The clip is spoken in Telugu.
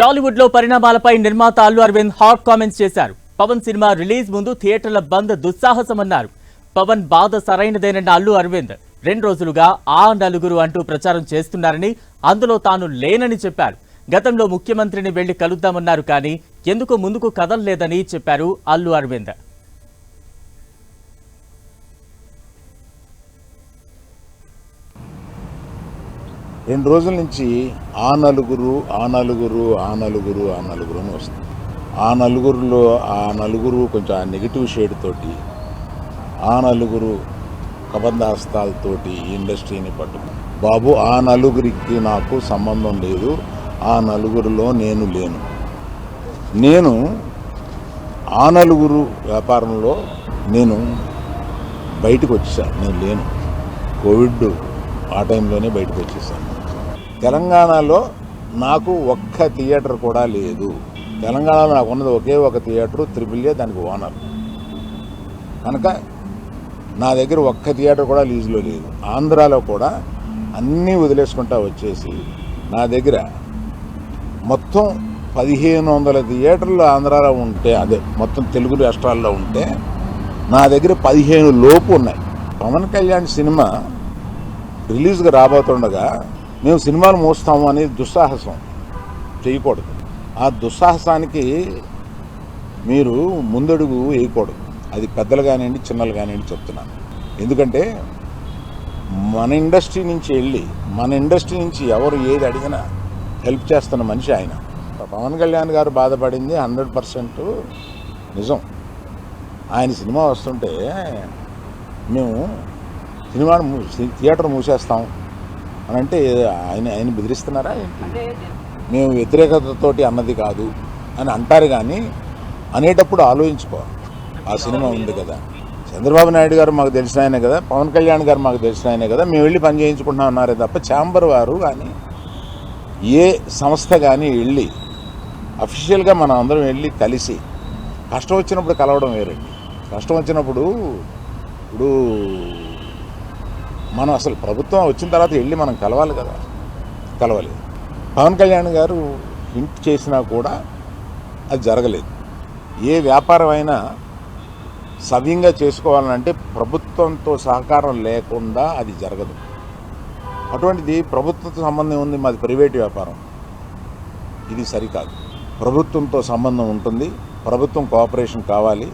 టాలీవుడ్లో పరిణామాలపై నిర్మాత అల్లు అరవింద్ హాట్ కామెంట్స్ చేశారు. పవన్ సినిమా రిలీజ్ ముందు థియేటర్ల బంద్ దుస్సాహసమన్నారు. పవన్ బాధ సరైనదేనన్న అల్లు అరవింద్. రెండు రోజులుగా ఆ నలుగురు అంటూ ప్రచారం చేస్తున్నారని అందులో తాను లేనని చెప్పారు. గతంలో ముఖ్యమంత్రిని వెళ్ళి కలుద్దామన్నారు కానీ ఎందుకు ముందుకు కదలలేదని చెప్పారు అల్లు అరవింద్. రెండు రోజుల నుంచి ఆ నలుగురు ఆ నలుగురు ఆ నలుగురు ఆ నలుగురు అని వస్తుంది. ఆ నలుగురులో ఆ నలుగురు కొంచెం ఆ నెగిటివ్ షేడ్ తోటి ఆ నలుగురు కబంధాస్తాలతోటి హస్తాలతోటి ఇండస్ట్రీని పట్టుకుని బాబు ఆ నలుగురికి నాకు సంబంధం లేదు ఆ నలుగురిలో నేను లేను. నేను ఆ నలుగురు వ్యాపారంలో నేను బయటకు వచ్చేసాను నేను లేను. కోవిడ్ ఆ టైంలోనే బయటకు వచ్చేసాను. తెలంగాణలో నాకు ఒక్క థియేటర్ కూడా లేదు. తెలంగాణలో నాకు ఉన్నది ఒకే ఒక థియేటర్ త్రిపుల్ ఏ దానికి ఓనర్. కనుక నా దగ్గర ఒక్క థియేటర్ కూడా లీజులో లేదు. ఆంధ్రాలో కూడా అన్నీ వదిలేసుకుంటా వచ్చేసి నా దగ్గర మొత్తం పదిహేను వందల థియేటర్లు ఆంధ్రాలో ఉంటే అదే మొత్తం తెలుగు రాష్ట్రాల్లో ఉంటే నా దగ్గర పదిహేను లోపు ఉన్నాయి. పవన్ కళ్యాణ్ సినిమా రిలీజ్గా రాబోతుండగా మేము సినిమాలు మోస్తాము అనేది దుస్సాహసం చేయకూడదు. ఆ దుస్సాహసానికి మీరు ముందడుగు వేయకూడదు. అది పెద్దలు కానివ్వండి చిన్నలు కానివ్వండి చెప్తున్నాను. ఎందుకంటే మన ఇండస్ట్రీ నుంచి వెళ్ళి మన ఇండస్ట్రీ నుంచి ఎవరు ఏది అడిగినా హెల్ప్ చేస్తున్న మనిషి ఆయన. పవన్ కళ్యాణ్ గారు బాధపడింది హండ్రెడ్ పర్సెంట్ నిజం. ఆయన సినిమా వస్తుంటే మేము సినిమాను థియేటర్ మూసేస్తాం అని అంటే ఆయన ఆయన బెదిరిస్తున్నారా? మేము వ్యతిరేకతతోటి అన్నది కాదు అని అంటారు కానీ అనేటప్పుడు ఆలోచించుకో. ఆ సినిమా ఉంది కదా. చంద్రబాబు నాయుడు గారు మాకు తెలిసిన ఆయనే కదా. పవన్ కళ్యాణ్ గారు మాకు తెలిసిన ఆయనే కదా. మేము వెళ్ళి పని చేయించుకుంటున్నాం అన్నారే తప్ప ఛాంబర్ వారు కానీ ఏ సంస్థ కానీ వెళ్ళి అఫీషియల్గా మనం అందరం వెళ్ళి కలిసి కష్టం వచ్చినప్పుడు కలవడం వేరండి. కష్టం వచ్చినప్పుడు ఇప్పుడు మనం అసలు ప్రభుత్వం వచ్చిన తర్వాత వెళ్ళి మనం కలవాలి కదా. కలవలేదు పవన్ కళ్యాణ్ గారు హింట్ చేసినా కూడా అది జరగలేదు. ఏ వ్యాపారం అయినా సవ్యంగా చేసుకోవాలంటే ప్రభుత్వంతో సహకారం లేకుండా అది జరగదు. అటువంటిది ప్రభుత్వంతో సంబంధం ఉంది మాది ప్రైవేట్ వ్యాపారం. ఇది సరికాదు. ప్రభుత్వంతో సంబంధం ఉంటుంది ప్రభుత్వం కోఆపరేషన్ కావాలి.